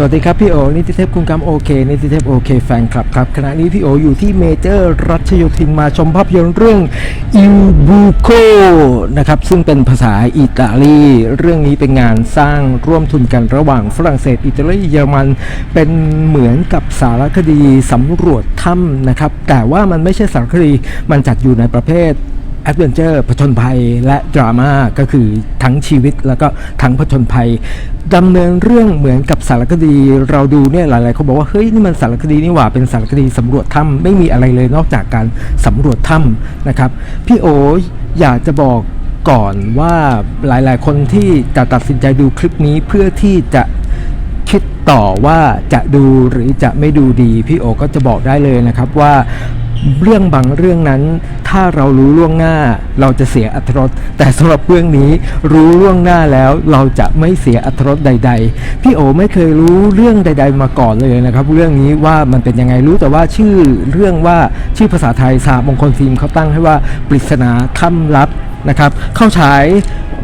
สวัสดีครับพี่โอนิติเทพคุณกรรมโอเคนิติเทพโอเคแฟนคลับครับขณะนี้พี่โออยู่ที่เมเจอร์รัชโยธินมาชมภาพยนตร์เรื่องอิวบูโคนะครับซึ่งเป็นภาษาอิตาลีเรื่องนี้เป็นงานสร้างร่วมทุนกันระหว่างฝรั่งเศส อิตาลีเยอรมัน เป็นเหมือนกับสารคดีสำรวจถ้ำนะครับแต่ว่ามันไม่ใช่สารคดีมันจัดอยู่ในประเภท ดเวนเจอร์ผจญภัยและดราม่าก็คือทั้งชีวิตแล้วก็ทั้งผจญภัยดำเนินเรื่องเหมือนกับสารคดี เราดูเนี่ยหลายๆคนบอกว่าเฮ้ยนี่มันสารคดีนี่หว่าเป็นสารคดีสำรวจถ้ำไม่มีอะไรเลยนอกจากการสำรวจถ้ำนะครับพี่โออยากจะบอกก่อนว่าหลายๆ คนที่จะตัดสินใจดูคลิปนี้เพื่อที่จะคิดต่อว่าจะดูหรือจะไม่ดูดี พี่โอก็จะบอกได้เลยนะครับว่า เรื่องบางเรื่องนั้น ถ้าเรารู้ล่วงหน้า เราจะเสียอัตรสแต่สำหรับเรื่องนี้รู้ล่วงหน้าแล้วเราจะไม่เสียอัตรสใด ๆ พี่โอไม่เคยรู้เรื่องใด ๆ มาก่อนเลยนะครับ เรื่องนี้ว่ามันเป็นยังไงรู้แต่ว่าชื่อเรื่องว่าชื่อภาษาไทยสามงคลฟิล์มเขาตั้งให้ว่าปริศนาถ้ำลับนะครับ เข้าฉาย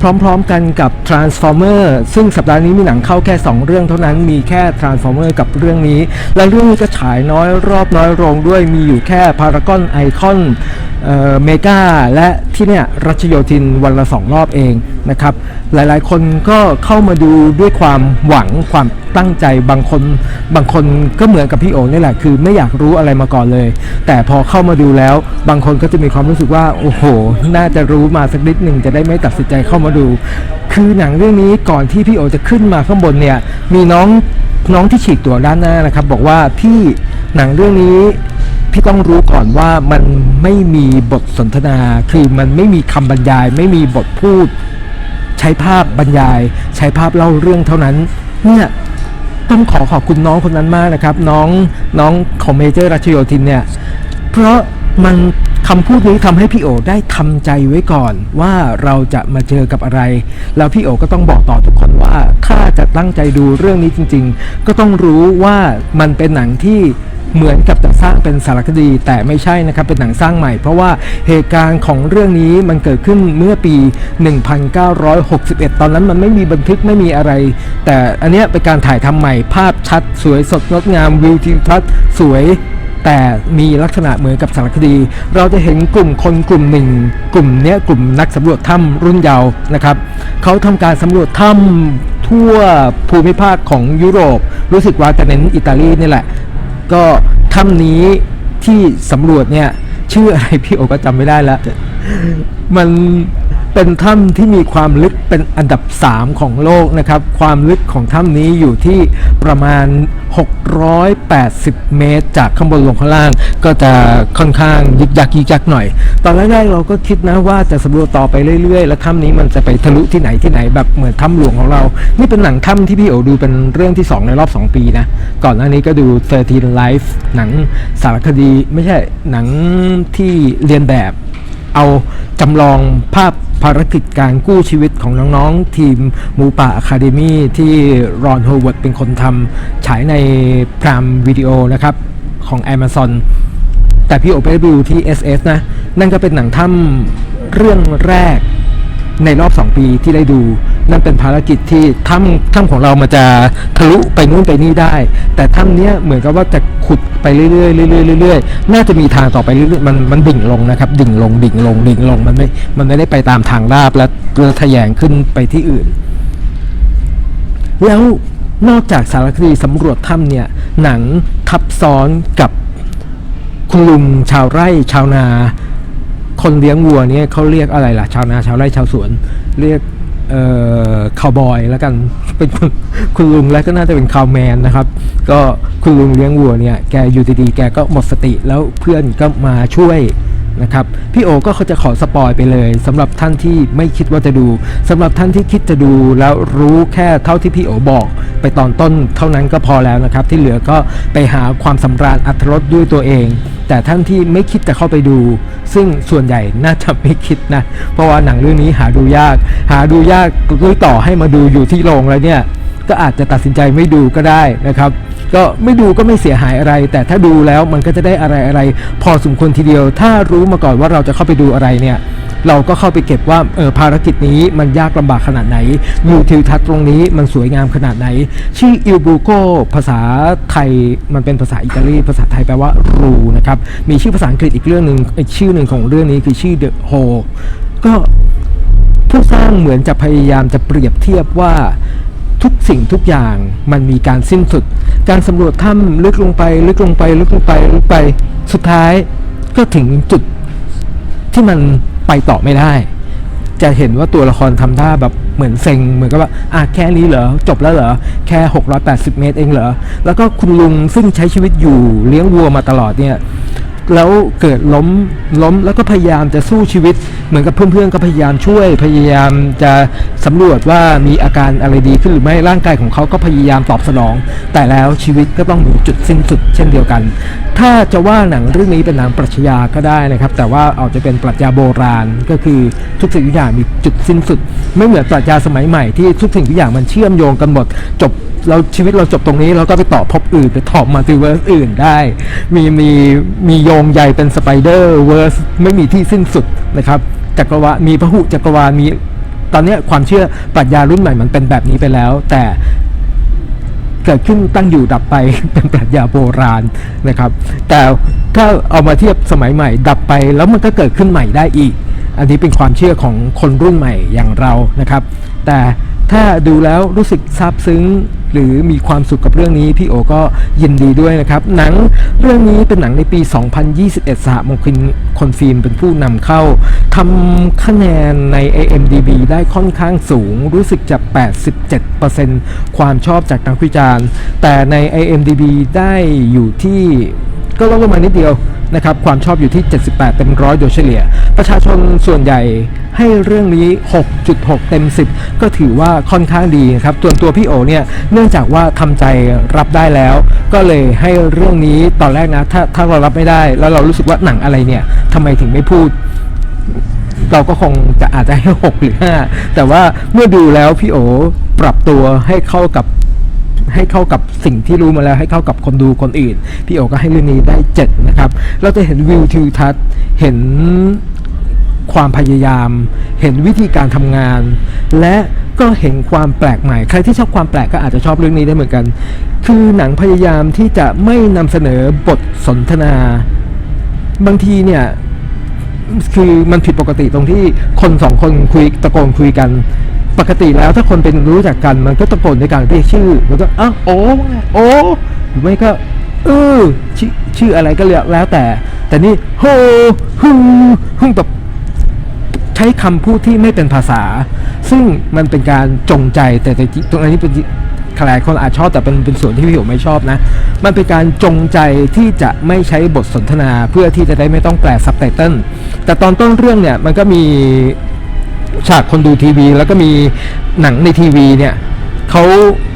พร้อมๆกันกับ Transformer ซึ่งสัปดาห์นี้มีหนังเข้าแค่ 2 เรื่องเท่านั้นมีแค่ Transformer กับเรื่องนี้ และเรื่องนี้ก็ฉายน้อยรอบน้อยโรงด้วยมีอยู่แค่พารากอนไอคอน เมกาและที่เนี่ยรัชโยธินวันละ2รอบเองนะครับ หลายๆ คนก็เข้ามาดูด้วยความหวังความตั้งใจบางคนบางคนก็เหมือนกับพี่โอนี่แหละ คือไม่อยากรู้อะไรมาก่อนเลย แต่พอเข้ามาดูแล้วบางคนก็จะมีความรู้สึกว่า โอ้โห น่าจะรู้มาสักนิดหนึ่งจะได้ไม่ตัดสินใจเข้ามาดู คือหนังเรื่องนี้ก่อนที่พี่โอจะขึ้นมาข้างบนเนี่ยมีน้องน้องที่ฉีกตัวด้านหน้านะครับ บอกว่าพี่หนังเรื่องนี้ พี่ต้องรู้ก่อนว่ามันไม่มีบทสนทนา คือมันไม่มีคำบรรยาย ไม่มีบทพูด ใช้ภาพบรรยาย ใช้ภาพเล่าเรื่องเท่านั้น เนี่ยต้องขอขอบคุณน้องคนนั้นมากนะครับ น้องน้องของเมเจอร์รัชโยธินเนี่ย เพราะมันคำพูดนี้ทำให้พี่โอได้ทำใจไว้ก่อนว่าเราจะมาเจอกับอะไร แล้วพี่โอก็ต้องบอกต่อทุกคนว่าถ้าจะตั้งใจดูเรื่องนี้จริง ๆ ก็ต้องรู้ว่ามันเป็นหนังที่ เหมือนกับจะสร้างเป็นสารคดีแต่ไม่ใช่นะครับเป็นหนังสร้างใหม่ เพราะว่าเหตุการณ์ของเรื่องนี้มันเกิดขึ้นเมื่อปี 1961 ตอนนั้นมันไม่มีบันทึกไม่มีอะไร แต่อันเนี้ยเป็นการถ่ายทำใหม่ภาพชัด สวยสดงดงามวิวทิวทัศน์สวยแต่มีลักษณะเหมือนกับสารคดี เราจะเห็นกลุ่มคนกลุ่มหนึ่ง กลุ่มเนี้ยกลุ่มนักสำรวจถ้ำรุ่นเยาว์นะครับเขาทำการสำรวจถ้ำทั่วภูมิภาคของยุโรป รู้สึกว่าจะเน้นอิตาลีนี่แหละ ก็ถ้ำนี้ที่สำรวจเนี่ย ชื่ออะไรพี่โอก็จำไม่ได้แล้ว มัน เป็นถ้ำที่มีความลึกเป็นอันดับ 3 ของโลกนะครับ ความลึกของถ้ำนี้อยู่ที่ประมาณ 680 เมตร จากข้างบนลงข้างล่าง ก็จะค่อนข้างยึกยักยึกยักหน่อย ตอนแรกๆเราก็คิดนะว่าจะสำรวจต่อไปเรื่อยๆ แล้วถ้ำนี้มันจะไปทะลุที่ไหนที่ไหนแบบเหมือนถ้ำหลวงของเรา นี่เป็นหนังถ้ำที่พี่โอดูเป็นเรื่องที่ 2 ในรอบ 2 ปีนะ ก่อนหน้านี้ก็ดู 13 Life หนังสารคดีไม่ใช่หนังที่เรียนแบบเอาจำลองภาพ ภารกิจการกู้ชีวิตของน้องๆ ทีมหมูป่าอะคาเดมี่ที่รอนโฮเวิร์ดเป็นคนทำฉายในพรามวิดีโอนะครับของ Amazon แต่พี่โอเปดูที่ SS นะ นั่นก็เป็นหนังถ้ำเรื่องแรก ในรอบ 2 ปีที่ได้ดู นั่นเป็นภารกิจที่ถ้ำถ้ำของเรามันจะทะลุไปนู่นไปนี่ได้ แต่ถ้ำเนี้ยเหมือนกับว่าจะขุดไปเรื่อยๆเรื่อยๆเรื่อยๆน่าจะมีทางต่อไปเรื่อยๆมันมันดิ่งลงนะครับ ดิ่งลงดิ่งลงดิ่งลงมันไม่มันไม่ได้ไปตามทางราบแล้แล้วทะแยงขึ้นไปที่อื่น แล้วนอกจากสารคดีสำรวจถ้ำเนี่ยหนังทับซ้อนกับคุณลุงชาวไร่ชาวนา คนเลี้ยงวัวเนี่ยเขาเรียกอะไรล่ะ ชาวนาชาวไร่ชาวสวน เรียกเอ่อคาวบอยแล้วกันเป็นคุณคุณลุงแล้วก็น่าจะเป็นคาวแมนนะครับ ก็คุณลุงเลี้ยงวัวเนี่ยแกอยู่ดีๆแกก็หมดสติแล้วเพื่อนก็มาช่วย นะครับพี่โอก็เขาจะขอสปอยไปเลยสำหรับท่านที่ไม่คิดว่าจะดูสำหรับท่านที่คิดจะดูแล้วรู้แค่เท่าที่พี่โอบอก ไปตอนต้นเท่านั้นก็พอแล้วนะครับ ที่เหลือก็ไปหาความสำราญอัตรสด้วยตัวเอง แต่ท่านที่ไม่คิดจะเข้าไปดู ซึ่งส่วนใหญ่น่าจะไม่คิดนะ เพราะว่าหนังเรื่องนี้หาดูยาก หาดูยากด้วยต่อให้มาดูอยู่ที่โรงแล้วเนี่ย ก็อาจจะตัดสินใจไม่ดูก็ได้นะครับ ก็ไม่ดูก็ไม่เสียหายอะไร แต่ถ้าดูแล้วมันก็จะได้อะไรอะไร พอสมควรทีเดียว ถ้ารู้มาก่อนว่าเราจะเข้าไปดูอะไรเนี่ยเราก็เข้าไปเก็บว่าเออภารกิจนี้มันยากลำบากขนาดไหนวิวทิวทัศน์ตรงนี้มันสวยงามขนาดไหน ชื่ออิลบูโกภาษาไทยมันเป็นภาษาอิตาลี ภาษาไทยแปลว่ารูนะครับ มีชื่อภาษาอังกฤษอีกเรื่องหนึ่งอีกชื่อหนึ่งของเรื่องนี้คือชื่อ The Hole ก็ผู้สร้างเหมือนจะพยายามจะเปรียบเทียบว่า ทุกสิ่งทุกอย่างมันมีการสิ้นสุด การสำรวจถ้ำลึกลงไป ลึกลงไป ลึกลงไปลึกไปสุดท้ายก็ถึงจุดที่มันไปต่อไม่ได้ จะเห็นว่าตัวละครทำท่าแบบเหมือนเซ็งเหมือนกับว่าอะแค่นี้เหรอจบแล้วเหรอแค่ 680 เมตรเองเหรอแล้วก็คุณลุงซึ่งใช้ชีวิตอยู่เลี้ยงวัวมาตลอดเนี่ยแล้วเกิดล้มล้มแล้วก็พยายามจะสู้ชีวิต มือนกับเพื่อนๆก็พยายามช่วยพยายามจะสำรวจว่ามีอาการอะไรดีขึ้นหรือไม่ร่างกายของเขาก็พยายามตอบสนอง แต่แล้วชีวิตก็ต้องมีจุดสิ้นสุดเช่นเดียวกัน ถ้าจะว่าหนังเรื่องนี้เป็นหนังปรัชญาก็ได้นะครับ แต่ว่าอาจจะเป็นปรัชญาโบราณก็คือทุกสิ่งทุกอย่างมีจุดสิ้นสุด ไม่เหมือนปรัชญาสมัยใหม่ที่ทุกสิ่งทุกอย่างมันเชื่อมโยงกันหมดจบเราชีวิตเราจบตรงนี้เราก็ไปต่อภพอื่นไปต่อมัลติเวิร์สอื่นได้ มีมีมีโยงใยเป็นสไปเดอร์เวิร์สไม่มีที่สิ้นสุดนะครับ จักรวาลมีพหุจักรวาลมีตอนนี้ความเชื่อปรัชญารุ่นใหม่มันเป็นแบบนี้ไปแล้ว แต่เกิดขึ้นตั้งอยู่ดับไปเป็นปรัชญาโบราณนะครับ แต่ถ้าเอามาเทียบสมัยใหม่ ดับไปแล้วมันก็เกิดขึ้นใหม่ได้อีก อันนี้เป็นความเชื่อของคนรุ่นใหม่อย่างเรานะครับ แต่ถ้าดูแล้วรู้สึกซาบซึ้ง หรือมีความสุขกับเรื่องนี้พี่โอก็ยินดีด้วยนะครับ หนังเรื่องนี้เป็นหนังในปี 2021 สหมงคลคนฟิล์มเป็นผู้นำเข้าทำคะแนนใน AMDB ได้ค่อนข้างสูงรู้สึกจะ 87%ความชอบจากนักวิจารณ์ แต่ใน AMDB ได้อยู่ที่ก็ลดลงมานิดเดียว นะครับความชอบอยู่ที่ 78เป็นร้อยโดยเฉลี่ย ประชาชนส่วนใหญ่ให้เรื่องนี้ 6.6 เต็ม 10 ก็ถือว่าค่อนข้างดีครับส่วนตัวพี่โอเนี่ยเนื่องจากว่าทำใจรับได้แล้ว ก็เลยให้เรื่องนี้ตอนแรกนะถ้าถ้าเรารับไม่ได้ แล้วเรารู้สึกว่าหนังอะไรเนี่ยทำไมถึงไม่พูดเราก็คงจะอาจจะให้ 6 หรือ 5 แต่ว่าเมื่อดูแล้วพี่โอปรับตัวให้เข้ากับ ให้เข้ากับสิ่งที่รู้มาแล้วให้เข้ากับคนดูคนอื่น พี่โอก็ให้เรื่องนี้ได้7นะครับ เราจะเห็นวิวทิวทัศน์เห็นความพยายาม เห็นวิธีการทำงาน และก็เห็นความแปลกใหม่ ใครที่ชอบความแปลกก็อาจจะชอบเรื่องนี้ได้เหมือนกัน คือหนังพยายามที่จะไม่นำเสนอบทสนทนา บางทีเนี่ยคือมันผิดปกติตรงที่คนสองคนคุยตะโกนคุยกัน ปกติแล้วถ้าคนเป็นรู้จักกันมันก็ตะโกนด้วยการเรียกชื่อมันก็อ้าวโอ้โอ้หรือไม่ก็เออชื่อชื่ออะไรก็แล้วแต่ แต่นี่โฮฮึ่งฮึ่งแบบใช้คำพูดที่ไม่เป็นภาษา ซึ่งมันเป็นการจงใจแต่แต่ตรงนี้เป็นหลายคนอาจชอบแต่เป็นเป็นส่วนที่พี่ผมไม่ชอบนะ มันเป็นการจงใจที่จะไม่ใช้บทสนทนาเพื่อที่จะได้ไม่ต้องแปลซับไตเติลแต่ตอนต้นเรื่องเนี่ยมันก็มี ฉากคนดูทีวี แล้วก็มีหนังในทีวีเนี่ยเขา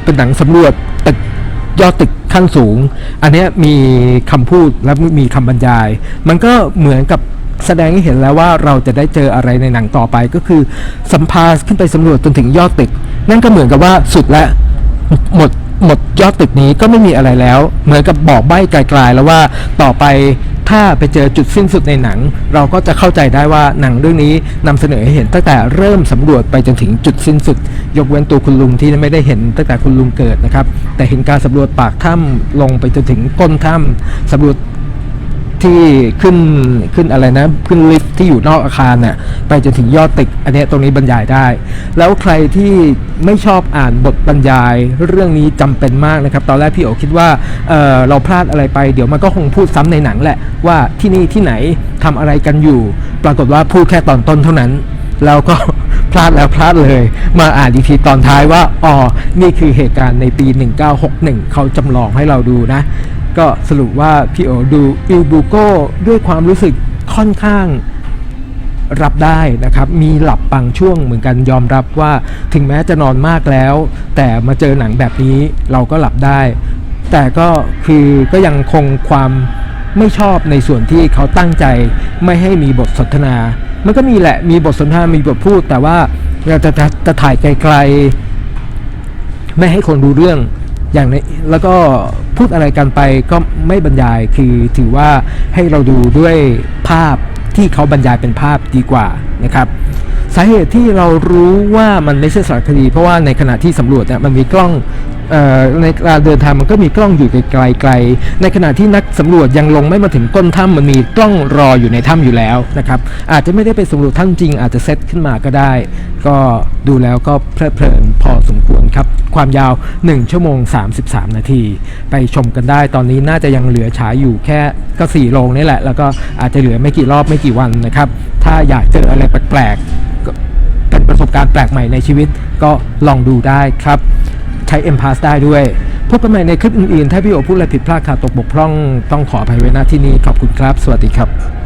เป็นหนังสำรวจตึกยอดตึกขั้นสูง อันนี้มีคำพูดและมีคำบรรยาย มันก็เหมือนกับแสดงให้เห็นแล้วว่าเราจะได้เจออะไรในหนังต่อไปก็คือสัมภาสขึ้นไปสำรวจจนถึงยอดตึก นั่นก็เหมือนกับว่าสุดแล้วหมดหมดยอดตึกนี้ก็ไม่มีอะไรแล้ว เหมือนกับบอกใบ้ไกลๆแล้วว่าต่อไป ถ้าไปเจอจุดสิ้นสุดในหนัง เราก็จะเข้าใจได้ว่าหนังเรื่องนี้นำเสนอให้เห็นตั้งแต่เริ่มสำรวจไปจนถึงจุดสิ้นสุด ยกเว้นตัวคุณลุงที่ไม่ได้เห็นตั้งแต่คุณลุงเกิดนะครับ แต่เห็นการสำรวจปากถ้ำลงไปจนถึงก้นถ้ำสำรวจ ที่ขึ้นขึ้นอะไรนะ ขึ้นลิฟต์ที่อยู่นอกอาคารน่ะไปจนถึงยอดตึก อันนี้ตรงนี้บรรยายได้ แล้วใครที่ไม่ชอบอ่านบทบรรยายเรื่องนี้จำเป็นมากนะครับ ตอนแรกพี่โอคิดว่าเเราพลาดอะไรไปเดี๋ยวมันก็คงพูดซ้ำในหนังแหละว่าที่นี่ที่ไหนทำอะไรกันอยู่ ปรากฏว่าพูดแค่ตอนต้นเท่านั้นแล้วก็พลาดแล้วพลาดเลย มาอ่านอีกทีตอนท้ายว่าอ๋อนี่คือเหตุการณ์ในปี 1961 เขาจำลองให้เราดูนะ ก็สรุปว่าพี่โอดูอิลบูโกด้วยความรู้สึกค่อนข้างรับได้นะครับ มีหลับบางช่วงเหมือนกันยอมรับว่าถึงแม้จะนอนมากแล้ว แต่มาเจอหนังแบบนี้เราก็หลับได้ แต่ก็คือก็ยังคงความไม่ชอบในส่วนที่เขาตั้งใจไม่ให้มีบทสนทนา มันก็มีแหละมีบทสนทนา มีบทพูด แต่ว่าเราจะจะจะถ่ายไกลๆไม่ให้คนรู้เรื่อง อย่างในแล้วก็พูดอะไรกันไปก็ไม่บรรยายคือถือว่าให้เราดูด้วยภาพที่เขาบรรยายเป็นภาพดีกว่านะครับสาเหตุที่เรารู้ว่ามันไม่ใช่สารคดี เพราะว่าในขณะที่สำรวจเนี่ยมันมีกล้อง ในการเดินทางมันก็มีกล้องอยู่ไกลๆในขณะที่นักสำรวจยังลงไม่มาถึงก้นถ้ำมันมีกล้องรออยู่ในถ้ำอยู่แล้วนะครับอาจจะไม่ได้ไปสำรวจถ้ำจริง อาจจะเซตขึ้นมาก็ได้ ก็ดูแล้วก็เพลิดเพลินพอสมควรครับ ความยาว 1 ชั่วโมง 33 นาที ไปชมกันได้ตอนนี้น่าจะยังเหลือฉายอยู่แค่ก็4โรงนี่แหละ แล้วก็อาจจะเหลือไม่กี่รอบไม่กี่วันนะครับ ถ้าอยากเจออะไรแปลกๆเป็นประสบการณ์แปลกใหม่ในชีวิตก็ลองดูได้ครับ ใช้ M Pass ได้ด้วยพบกันใหม่ในคลิปอื่นๆ ถ้าพี่โอพูดอะไรผิดพลาดขาดตกบกพร่องต้องขออภัยไว้ณที่นี้ขอบคุณครับ สวัสดีครับ